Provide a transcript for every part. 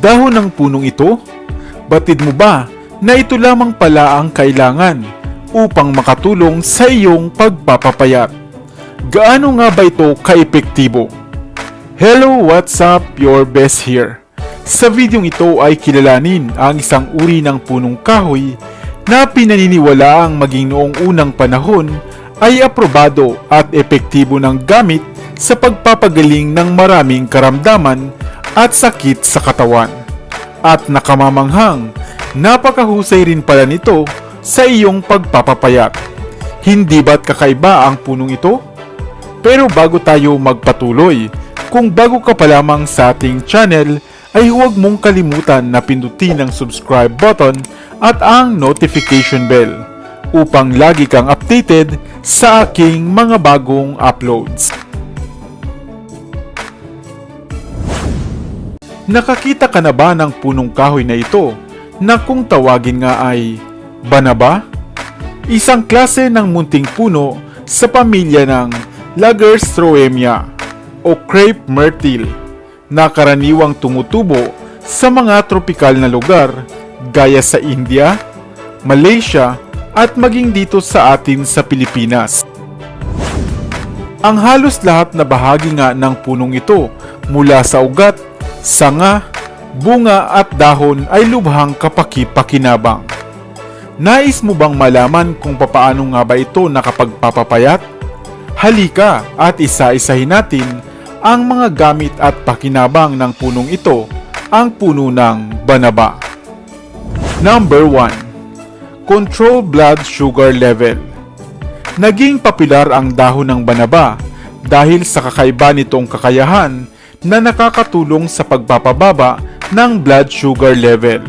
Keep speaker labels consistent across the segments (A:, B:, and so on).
A: Dahon ng punong ito? Batid mo ba na ito lamang pala ang kailangan upang makatulong sa iyong pagpapapayat? Gaano nga ba ito kaepektibo? Hello, what's up? Your best here. Sa videong ito ay kilalanin ang isang uri ng punong kahoy na pinaniniwalaang maging noong unang panahon ay aprobado at epektibo ng gamit sa pagpapagaling ng maraming karamdaman at sakit sa katawan. At nakamamanghang, napakahusay rin pala nito sa iyong pagpapapayat. Hindi ba't kakaiba ang punong ito? Pero bago tayo magpatuloy, kung bago ka pa lamang sa ating channel, ay huwag mong kalimutan na pindutin ang subscribe button at ang notification bell upang lagi kang updated sa aking mga bagong uploads. Nakakita ka na ba ng punong kahoy na ito na kung tawagin nga ay banaba? Isang klase ng munting puno sa pamilya ng Lagerstroemia o crepe myrtle na karaniwang tumutubo sa mga tropikal na lugar gaya sa India, Malaysia at maging dito sa atin sa Pilipinas. Ang halos lahat na bahagi nga ng punong ito mula sa ugat, sanga, bunga at dahon ay lubhang kapaki-pakinabang. Nais mo bang malaman kung papaano nga ba ito nakapagpapapayat? Halika at isa-isahin natin ang mga gamit at pakinabang ng punong ito, ang puno ng banaba. Number 1. Control blood sugar level. Naging popular ang dahon ng banaba dahil sa kakaiba nitong kakayahan na nakakatulong sa pagpapababa ng blood sugar level.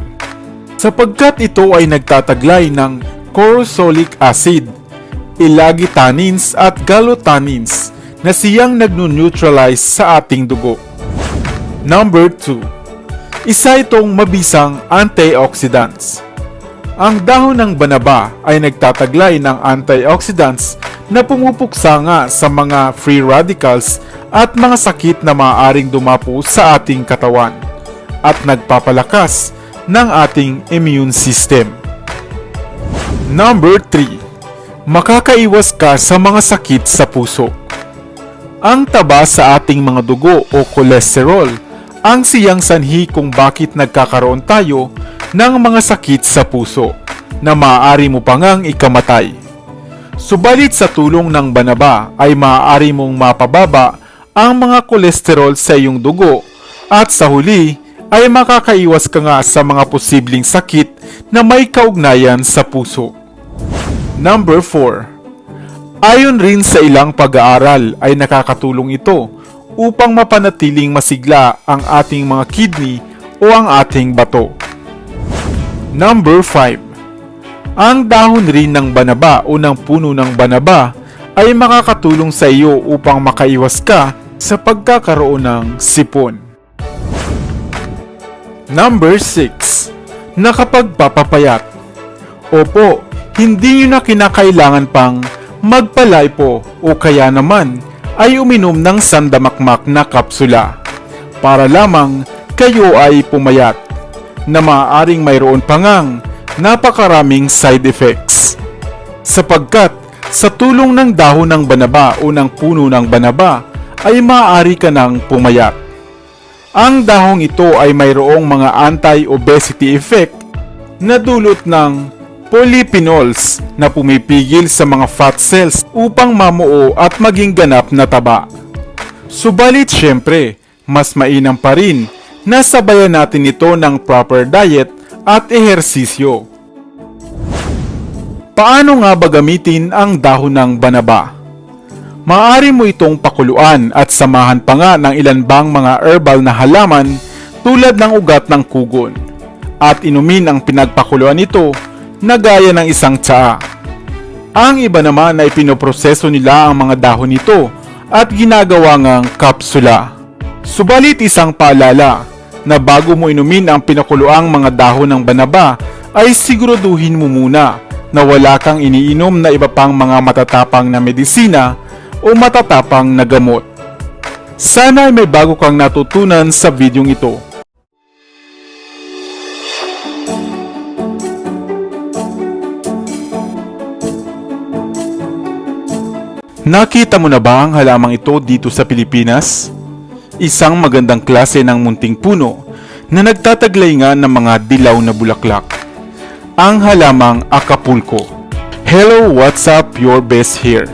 A: Sapagkat ito ay nagtataglay ng corosolic acid, ilagitannins at gallotannins na siyang nagnu-neutralize sa ating dugo. Number 2. Isa itong mabisang antioxidants. Ang dahon ng banaba ay nagtataglay ng antioxidants na pumupuksa nga sa mga free radicals at mga sakit na maaaring dumapo sa ating katawan at nagpapalakas ng ating immune system. Number 3. Makakaiwas ka sa mga sakit sa puso. Ang taba sa ating mga dugo o kolesterol ang siyang sanhi kung bakit nagkakaroon tayo ng mga sakit sa puso na maaari mo pa ikamatay. Subalit sa tulong ng banaba ay maaari mong mapababa ang mga kolesterol sa iyong dugo at sa huli ay makakaiwas ka nga sa mga posibleng sakit na may kaugnayan sa puso. Number 4. Ayon rin sa ilang pag-aaral ay nakakatulong ito upang mapanatiling masigla ang ating mga kidney o ang ating bato. Number 5. Ang dahon rin ng banaba o ng puno ng banaba ay makakatulong sa iyo upang makaiwas ka sa pagkakaroon ng sipon. Number 6. Nakapagpapapayat. Opo, hindi nyo na kinakailangan pang magpalaypo o kaya naman ay uminom ng sandamakmak na kapsula para lamang kayo ay pumayat na maaaring mayroon pa ngang napakaraming side effects. Sapagkat sa tulong ng dahon ng banaba o ng puno ng banaba ay maaari ka nang pumayat. Ang dahong ito ay mayroong mga anti-obesity effect na dulot ng polyphenols na pumipigil sa mga fat cells upang mamuo at maging ganap na taba. Subalit syempre, mas mainam pa rin na sabayan natin ito ng proper diet at ehersisyo. Paano nga ba gamitin ang dahon ng banaba? Maaari mo itong pakuluan at samahan pa nga ng ilan bang mga herbal na halaman tulad ng ugat ng kugon at inumin ang pinagpakuluan nito na gaya ng isang tsaa. Ang iba naman ay pinoproseso nila ang mga dahon nito at ginagawa ngang kapsula. Subalit isang paalala na bago mo inumin ang pinakuluang mga dahon ng banaba ay siguraduhin mo muna na wala kang iniinom na iba pang mga matatapang na medisina o matatapang na gamot. Sana ay may bago kang natutunan sa videong ito. Nakita mo na ba ang halamang ito dito sa Pilipinas? Isang magandang klase ng munting puno na nagtataglay nga ng mga dilaw na bulaklak. Ang halamang Acapulco. Hello, what's up? Your best here.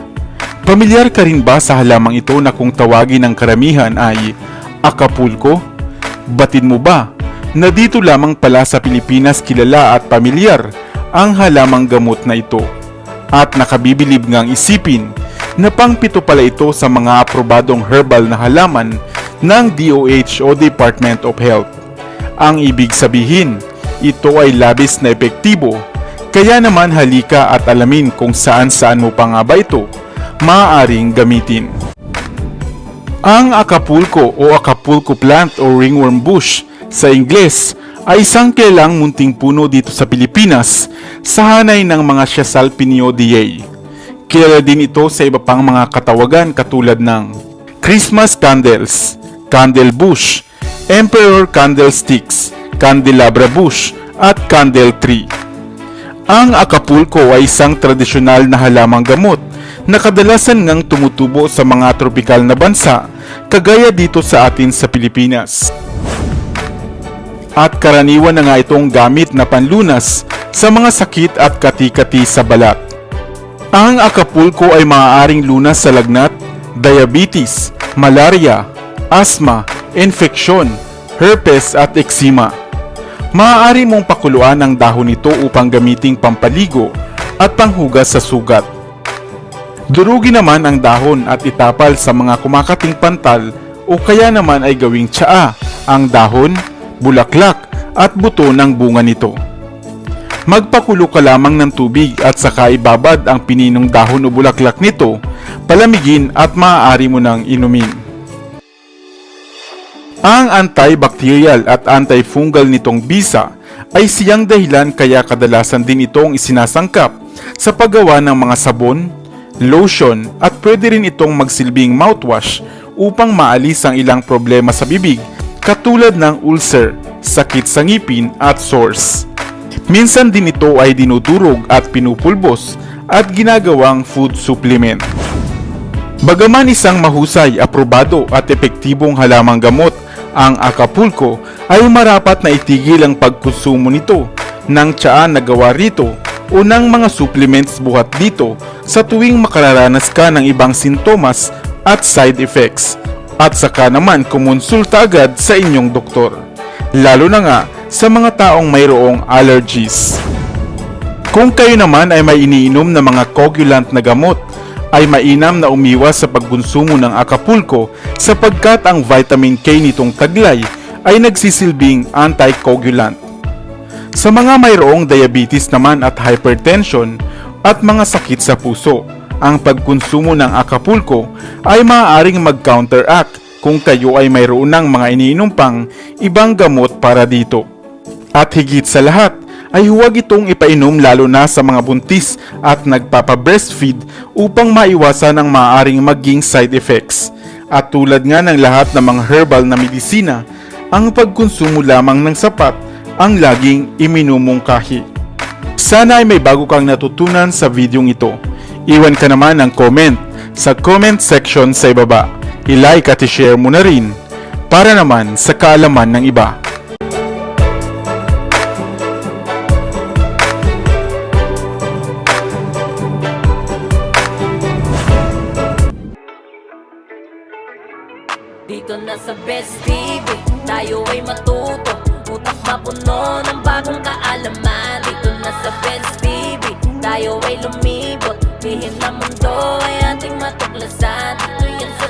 A: Pamilyar ka rin ba sa halamang ito na kung tawagin ng karamihan ay Acapulco? Batid mo ba na dito lamang pala sa Pilipinas kilala at pamilyar ang halamang gamot na ito? At nakabibilib ngang isipin na pangpito pala ito sa mga aprobadong herbal na halaman ng DOH o Department of Health. Ang ibig sabihin, ito ay labis na epektibo, kaya naman halika at alamin kung saan saan mo pa nga ba ito maaaring gamitin. Ang Acapulco o Acapulco plant o ringworm bush sa Ingles ay isang kilalang munting puno dito sa Pilipinas sa hanay ng mga Chasalpinioideae. Kilala din ito sa iba pang mga katawagan katulad ng Christmas candles, candle bush, emperor candlesticks, candelabra bush, at candle tree. Ang Acapulco ay isang tradisyonal na halamang gamot na kadalasan ngang tumutubo sa mga tropikal na bansa kagaya dito sa atin sa Pilipinas. At karaniwan na nga itong gamit na panlunas sa mga sakit at kati-kati sa balat. Ang Acapulco ay maaaring lunas sa lagnat, diabetes, malaria, asthma, infeksyon, herpes at eczema. Maaari mong pakuluan ang dahon nito upang gamiting pampaligo at panghugas sa sugat. Durugin naman ang dahon at itapal sa mga kumakating pantal o kaya naman ay gawing tsaa ang dahon, bulaklak at buto ng bunga nito. Magpakulo ka lamang ng tubig at saka ibabad ang pininong dahon o bulaklak nito, palamigin at maaari mo nang inumin. Ang antibacterial at antifungal nitong bisa ay siyang dahilan kaya kadalasan din itong isinasangkap sa paggawa ng mga sabon, lotion at pwede rin itong magsilbing mouthwash upang maalis ang ilang problema sa bibig katulad ng ulcer, sakit sa ngipin at sores. Minsan din ito ay dinudurog at pinupulbos at ginagawang food supplement. Bagaman isang mahusay, aprobado at epektibong halamang gamot ang Acapulco ay marapat na itigil ang pagkonsumo nito ng tsaa na gawa rito o ng mga supplements buhat dito sa tuwing makararanas ka ng ibang sintomas at side effects at saka naman kumonsulta agad sa inyong doktor. Lalo na nga sa mga taong mayroong allergies. Kung kayo naman ay may iniinom na mga coagulant na gamot, ay mainam na umiwas sa pagkonsumo ng Acapulco sapagkat ang vitamin K nitong taglay ay nagsisilbing anticoagulant. Sa mga mayroong diabetes naman at hypertension at mga sakit sa puso, ang pagkonsumo ng Acapulco ay maaaring mag-counteract kung kayo ay mayroon ng mga iniinom pang ibang gamot para dito. At higit sa lahat, ay huwag itong ipainom lalo na sa mga buntis at nagpapa-breastfeed upang maiwasan ang maaaring maging side effects. At tulad nga ng lahat ng mga herbal na medisina, ang pagkonsumo lamang ng sapat ang laging iminumungkahi. Sana ay may bago kang natutunan sa videong ito. Iwan ka naman ng comment sa comment section sa ibaba. I-like at i-share mo na rin para naman sa kaalaman ng iba.
B: Dito na sa Best TV, tayo ay matuto. Utak mapuno ng bagong kaalaman Dito na sa Best TV, tayo ay lumibot. Lihim na mundo ay ating matuklasan. Dito yan sa